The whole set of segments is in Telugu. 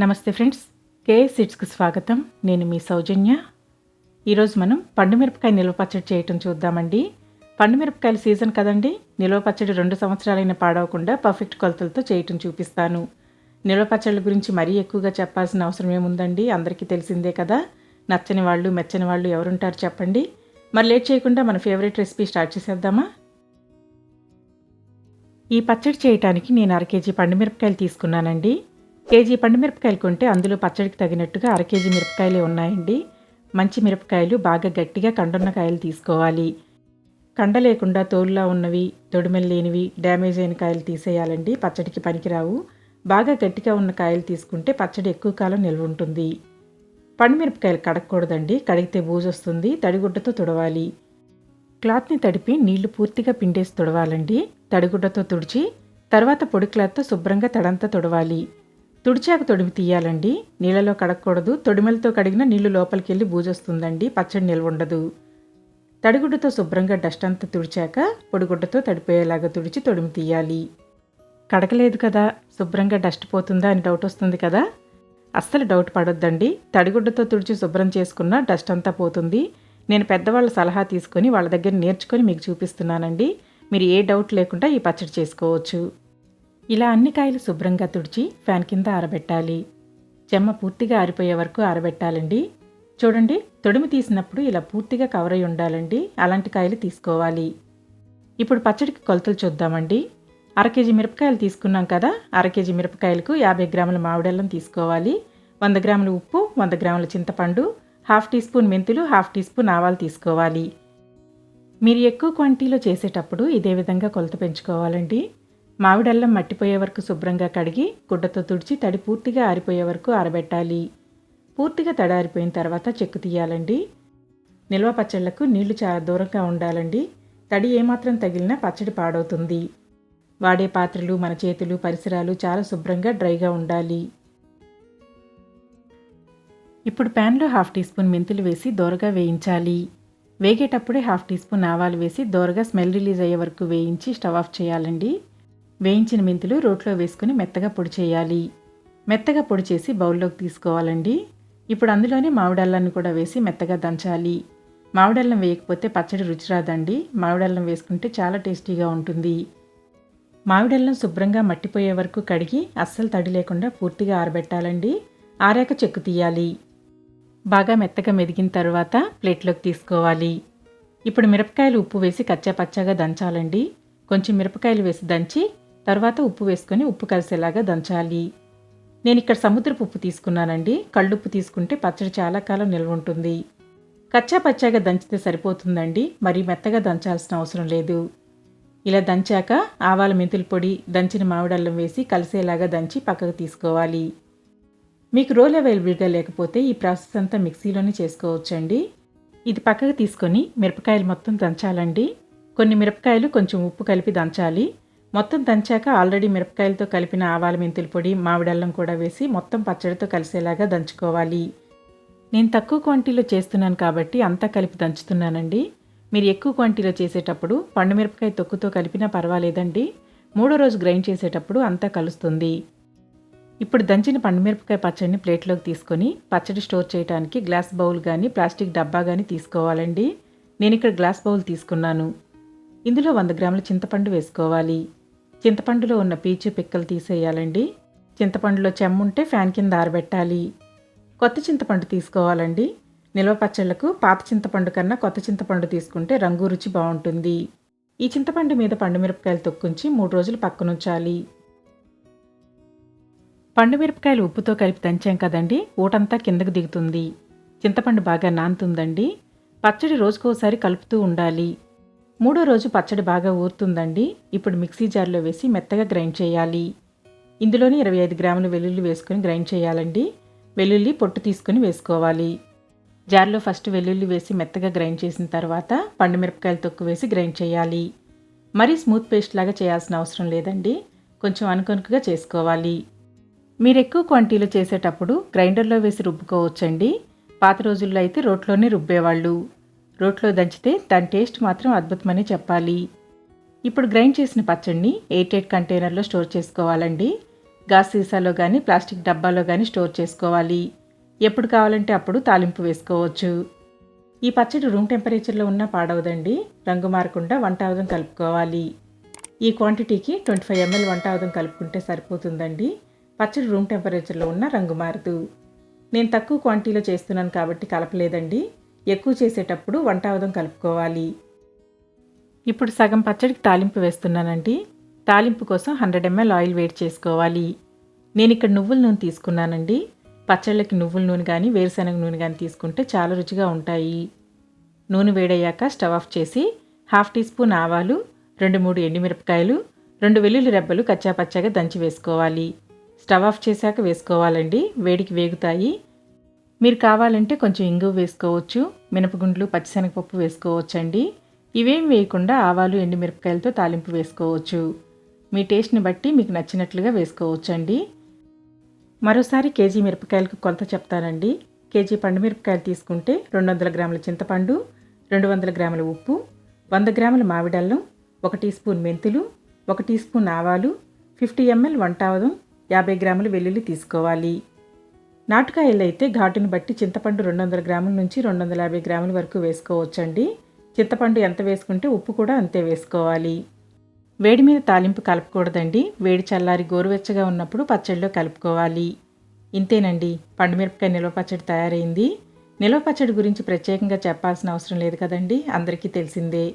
నమస్తే ఫ్రెండ్స్ కే సిట్స్కి స్వాగతం. నేను మీ సౌజన్య. ఈరోజు మనం పండు మిరపకాయ నిల్వ పచ్చడి చేయటం చూద్దామండి. పండు మిరపకాయల సీజన్ కదండి నిల్వ పచ్చడి రెండు సంవత్సరాలైన పాడవకుండా పర్ఫెక్ట్ కొలతలతో చేయటం చూపిస్తాను. నిల్వ పచ్చళ్ళ గురించి మరీ ఎక్కువగా చెప్పాల్సిన అవసరం ఏముందండి? అందరికీ తెలిసిందే కదా. నచ్చని వాళ్ళు మెచ్చని వాళ్ళు ఎవరుంటారు చెప్పండి. మరి లేట్ చేయకుండా మన ఫేవరెట్ రెసిపీ స్టార్ట్ చేసేద్దామా? ఈ పచ్చడి చేయటానికి నేను అర కేజీ పండు మిరపకాయలు తీసుకున్నానండి. కేజీ పండు మిరపకాయలు కొంటే అందులో పచ్చడికి తగినట్టుగా అర కేజీ మిరపకాయలే ఉన్నాయండి. మంచి మిరపకాయలు బాగా గట్టిగా కండున్న కాయలు తీసుకోవాలి. కండ లేకుండా తోలులా ఉన్నవి తొడిమెలు లేనివి డ్యామేజ్ అయిన కాయలు తీసేయాలండి. పచ్చడికి పనికిరావు. బాగా గట్టిగా ఉన్న కాయలు తీసుకుంటే పచ్చడి ఎక్కువ కాలం నిల్వ ఉంటుంది. పండు మిరపకాయలు కడగకూడదండి. కడిగితే బూజు వస్తుంది. తడిగుడ్డతో తుడవాలి. క్లాత్ని తడిపి నీళ్ళు పూర్తిగా పిండేసి తుడవాలండి. తడిగుడ్డతో తుడిచి తర్వాత పొడి క్లాత్తో శుభ్రంగా తడంతా తుడవాలి. తుడిచాక తొడిమి తీయాలండి. నీళ్ళలో కడగకూడదు. తొడిమెలతో కడిగిన నీళ్ళు లోపలికి వెళ్ళి బూజొస్తుందండి. పచ్చడి నిల్వ ఉండదు తడిగుడ్డతో శుభ్రంగా డస్ట్ అంతా తుడిచాక పొడిగుడ్డతో తడిపోయేలాగా తుడిచి తొడిమి తీయాలి. కడగలేదు కదా. శుభ్రంగా డస్ట్ పోతుందా అని డౌట్ వస్తుంది కదా. అస్సలు డౌట్ పడొద్దండి. తడిగుడ్డతో తుడిచి శుభ్రం చేసుకున్న డస్ట్ అంతా పోతుంది. నేను పెద్దవాళ్ళ సలహా తీసుకొని వాళ్ళ దగ్గర నేర్చుకొని మీకు చూపిస్తున్నానండి. మీరు ఏ డౌట్ లేకుండా ఈ పచ్చడి చేసుకోవచ్చు. ఇలా అన్ని కాయలు శుభ్రంగా తుడిచి ఫ్యాన్ కింద ఆరబెట్టాలి. చెమ్మ పూర్తిగా ఆరిపోయే వరకు ఆరబెట్టాలండి. చూడండి తొడిమి తీసినప్పుడు ఇలా పూర్తిగా కవర్ అయి ఉండాలండి. అలాంటి కాయలు తీసుకోవాలి. ఇప్పుడు పచ్చడికి కొలతలు చూద్దామండి. అర కేజీ మిరపకాయలు తీసుకున్నాం కదా అర కేజీ మిరపకాయలకు యాభై గ్రాముల మామిడల్లం తీసుకోవాలి. వంద గ్రాముల ఉప్పు వంద గ్రాముల చింతపండు హాఫ్ టీ స్పూన్ మెంతులు హాఫ్ టీ స్పూన్ ఆవాలు తీసుకోవాలి. మీరు ఎక్కువ క్వాంటిటీలో చేసేటప్పుడు ఇదే విధంగా కొలత పెంచుకోవాలండి. మామిడల్లం మట్టిపోయే వరకు శుభ్రంగా కడిగి గుడ్డతో తుడిచి తడి పూర్తిగా ఆరిపోయే వరకు ఆరబెట్టాలి. పూర్తిగా తడి ఆరిపోయిన తర్వాత చెక్కు తీయాలండి. నిల్వ పచ్చళ్ళకు నీళ్ళు చాలా దూరంగా ఉండాలండి. తడి ఏమాత్రం తగిలినా పచ్చడి పాడవుతుంది. వాడే పాత్రలు మన చేతులు పరిసరాలు చాలా శుభ్రంగా డ్రైగా ఉండాలి. ఇప్పుడు ప్యాన్లో హాఫ్ టీ స్పూన్ మెంతులు వేసి దోరగా వేయించాలి. వేగేటప్పుడే హాఫ్ టీ స్పూన్ ఆవాలు వేసి దోరగా స్మెల్ రిలీజ్ అయ్యే వరకు వేయించి స్టవ్ ఆఫ్ చేయాలండి. వేయించిన మెంతులు రోట్లో వేసుకుని మెత్తగా పొడి చేయాలి. మెత్తగా పొడి చేసి బౌల్లోకి తీసుకోవాలండి. ఇప్పుడు అందులోనే మామిడల్లాన్ని కూడా వేసి మెత్తగా దంచాలి. మామిడల్లం వేయకపోతే పచ్చడి రుచి రాదండి. మామిడల్లం వేసుకుంటే చాలా టేస్టీగా ఉంటుంది. మామిడల్లం శుభ్రంగా మట్టిపోయే వరకు కడిగి అస్సలు తడి లేకుండా పూర్తిగా ఆరబెట్టాలండి. ఆరాక చెక్కు తీయాలి. బాగా మెత్తగా మెదిగిన తర్వాత ప్లేట్లోకి తీసుకోవాలి. ఇప్పుడు మిరపకాయలు ఉప్పు వేసి కచ్చా పచ్చాగా దంచాలండి. కొంచెం మిరపకాయలు వేసి దంచి తర్వాత ఉప్పు వేసుకొని ఉప్పు కలిసేలాగా దంచాలి. నేను ఇక్కడ సముద్రపు ఉప్పు తీసుకున్నానండి. కళ్ళుప్పు తీసుకుంటే పచ్చడి చాలా కాలం నిల్వ ఉంటుంది. కచ్చా పచ్చాగా దంచితే సరిపోతుందండి. మరి మెత్తగా దంచాల్సిన అవసరం లేదు. ఇలా దంచాక ఆవాల మెంతుల పొడి దంచిన మామిడల్లం వేసి కలిసేలాగా దంచి పక్కకు తీసుకోవాలి. మీకు రోల్ అవైలబుల్గా లేకపోతే ఈ ప్రాసెస్ అంతా మిక్సీలోనే చేసుకోవచ్చండి. ఇది పక్కకు తీసుకొని మిరపకాయలు మొత్తం దంచాలండి. కొన్ని మిరపకాయలు కొంచెం ఉప్పు కలిపి దంచాలి. మొత్తం దంచాక ఆల్రెడీ మిరపకాయలతో కలిపిన ఆవాల మెంతుల పొడి మామిడల్లం కూడా వేసి మొత్తం పచ్చడితో కలిసేలాగా దంచుకోవాలి. నేను తక్కువ క్వాంటిటీలో చేస్తున్నాను కాబట్టి అంతా కలిపి దంచుతున్నానండి. మీరు ఎక్కువ క్వాంటిటీలో చేసేటప్పుడు పండు మిరపకాయ తొక్కుతో కలిపినా పర్వాలేదండి. మూడో రోజు గ్రైండ్ చేసేటప్పుడు అంతా కలుస్తుంది. ఇప్పుడు దంచిన పండుమిరపకాయ పచ్చడిని ప్లేట్లోకి తీసుకొని పచ్చడి స్టోర్ చేయడానికి గ్లాస్ బౌల్ కానీ ప్లాస్టిక్ డబ్బా కానీ తీసుకోవాలండి. నేను ఇక్కడ గ్లాస్ బౌల్ తీసుకున్నాను. ఇందులో వంద గ్రాముల చింతపండు వేసుకోవాలి. చింతపండులో ఉన్న పీచు పిక్కలు తీసేయాలండి. చింతపండులో చెమ్ముంటే ఫ్యాన్ కింద ఆరబెట్టాలి. కొత్త చింతపండు తీసుకోవాలండి. నిల్వ పచ్చళ్ళకు పాత చింతపండు కన్నా కొత్త చింతపండు తీసుకుంటే రంగు రుచి బాగుంటుంది. ఈ చింతపండు మీద పండు మిరపకాయలు తొక్కుంచి మూడు రోజులు పక్కనుంచాలి. పండు మిరపకాయలు ఉప్పుతో కలిపి దంచాం కదండి ఊటంతా కిందకు దిగుతుంది. చింతపండు బాగా నానుతుందండి. పచ్చడి రోజుకోసారి కలుపుతూ ఉండాలి. మూడో రోజు పచ్చడి బాగా ఊరుతుందండి. ఇప్పుడు మిక్సీ జార్లో వేసి మెత్తగా గ్రైండ్ చేయాలి. ఇందులోని ఇరవై ఐదు గ్రాముల వెల్లుల్లి వేసుకొని గ్రైండ్ చేయాలండి. వెల్లుల్లి పొట్టు తీసుకొని వేసుకోవాలి. జార్లో ఫస్ట్ వెల్లుల్లి వేసి మెత్తగా గ్రైండ్ చేసిన తర్వాత పండు మిరపకాయలు తొక్కు వేసి గ్రైండ్ చేయాలి. మరీ స్మూత్ పేస్ట్ లాగా చేయాల్సిన అవసరం లేదండి. కొంచెం అనుకొనుకగా చేసుకోవాలి. మీరు ఎక్కువ క్వాంటిటీలో చేసేటప్పుడు గ్రైండర్లో వేసి రుబ్బుకోవచ్చండి. పాత రోజుల్లో అయితే రోట్లోనే రుబ్బేవాళ్ళు. రోట్లో దంచితే దాని టేస్ట్ మాత్రం అద్భుతమని చెప్పాలి. ఇప్పుడు గ్రైండ్ చేసిన పచ్చడిని ఎయిట్ కంటైనర్లో స్టోర్ చేసుకోవాలండి. గాస్ సీసాలో కానీ ప్లాస్టిక్ డబ్బాలో కానీ స్టోర్ చేసుకోవాలి. ఎప్పుడు కావాలంటే అప్పుడు తాలింపు వేసుకోవచ్చు. ఈ పచ్చడి రూమ్ టెంపరేచర్లో ఉన్న పాడవదండి. రంగు మారకుండా వంట ఆవదం కలుపుకోవాలి. ఈ క్వాంటిటీకి ట్వంటీ ఫైవ్ ఎంఎల్ వంట ఆవదం కలుపుకుంటే సరిపోతుందండి. పచ్చడి రూమ్ టెంపరేచర్లో ఉన్న రంగు మారదు. నేను తక్కువ క్వాంటిటీలో చేస్తున్నాను కాబట్టి కలపలేదండి. ఎక్కువ చేసేటప్పుడు వంట అవదం కలుపుకోవాలి. ఇప్పుడు సగం పచ్చడికి తాలింపు వేస్తున్నానండి. తాలింపు కోసం హండ్రెడ్ ఎంఎల్ ఆయిల్ వేడి చేసుకోవాలి. నేను ఇక్కడ నువ్వుల నూనె తీసుకున్నానండి. పచ్చళ్ళకి నువ్వుల నూనె కానీ వేరుశనగ నూనె కానీ తీసుకుంటే చాలా రుచిగా ఉంటాయి. నూనె వేడయ్యాక స్టవ్ ఆఫ్ చేసి హాఫ్ టీ స్పూన్ ఆవాలు రెండు మూడు ఎండుమిరపకాయలు రెండు వెల్లుల్లి రెబ్బలు కచ్చాపచ్చాగా దంచి వేసుకోవాలి. స్టవ్ ఆఫ్ చేశాక వేసుకోవాలండి. వేడికి వేగుతాయి. మీరు కావాలంటే కొంచెం ఇంగువ వేసుకోవచ్చు మినపగుండ్లు పచ్చిశనగపప్పు వేసుకోవచ్చండి. ఇవేం వేయకుండా ఆవాలు ఎండుమిరపకాయలతో తాలింపు వేసుకోవచ్చు. మీ టేస్ట్ని బట్టి మీకు నచ్చినట్లుగా వేసుకోవచ్చండి. మరోసారి కేజీ మిరపకాయలకు కొలత చెప్తానండి. కేజీ పండు మిరపకాయలు తీసుకుంటే రెండు వందల గ్రాముల చింతపండు రెండు వందల గ్రాముల ఉప్పు వంద గ్రాముల మామిడల్లం ఒక టీ స్పూన్ మెంతులు ఒక టీ స్పూన్ ఆవాలు ఫిఫ్టీ ఎంఎల్ వంటావదం యాభై గ్రాముల వెల్లుల్లి తీసుకోవాలి. నాటుకాయలు అయితే ఘాటును బట్టి చింతపండు రెండు వందల గ్రాముల నుంచి రెండు వందల యాభై గ్రాముల వరకు వేసుకోవచ్చండి. చింతపండు ఎంత వేసుకుంటే ఉప్పు కూడా అంతే వేసుకోవాలి. వేడి మీద తాలింపు కలపకూడదండి. వేడి చల్లారి గోరువెచ్చగా ఉన్నప్పుడు పచ్చడిలో కలుపుకోవాలి. ఇంతేనండి పండుమిరపకాయ నిల్వ పచ్చడి తయారైంది. నిల్వ పచ్చడి గురించి ప్రత్యేకంగా చెప్పాల్సిన అవసరం లేదు కదండి అందరికీ తెలిసిందే.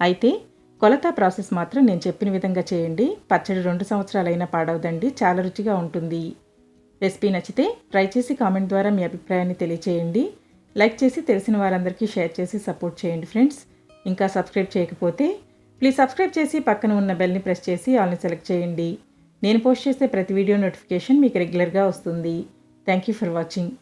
అయితే కొలత ప్రాసెస్ మాత్రం నేను చెప్పిన విధంగా చేయండి. పచ్చడి రెండు సంవత్సరాలైనా పాడవదండి చాలా రుచిగా ఉంటుంది. రెసిపీ నచ్చితే ట్రై చేసి కామెంట్ ద్వారా మీ అభిప్రాయాన్ని తెలియచేయండి. లైక్ చేసి తెలిసిన వారందరికీ షేర్ చేసి సపోర్ట్ చేయండి ఫ్రెండ్స్. ఇంకా సబ్స్క్రైబ్ చేయకపోతే ప్లీజ్ సబ్స్క్రైబ్ చేసి పక్కన ఉన్న బెల్ని ప్రెస్ చేసి ఆల్ని సెలెక్ట్ చేయండి. నేను పోస్ట్ చేసే ప్రతి వీడియో నోటిఫికేషన్ మీకు రెగ్యులర్గా వస్తుంది. Thank you for watching.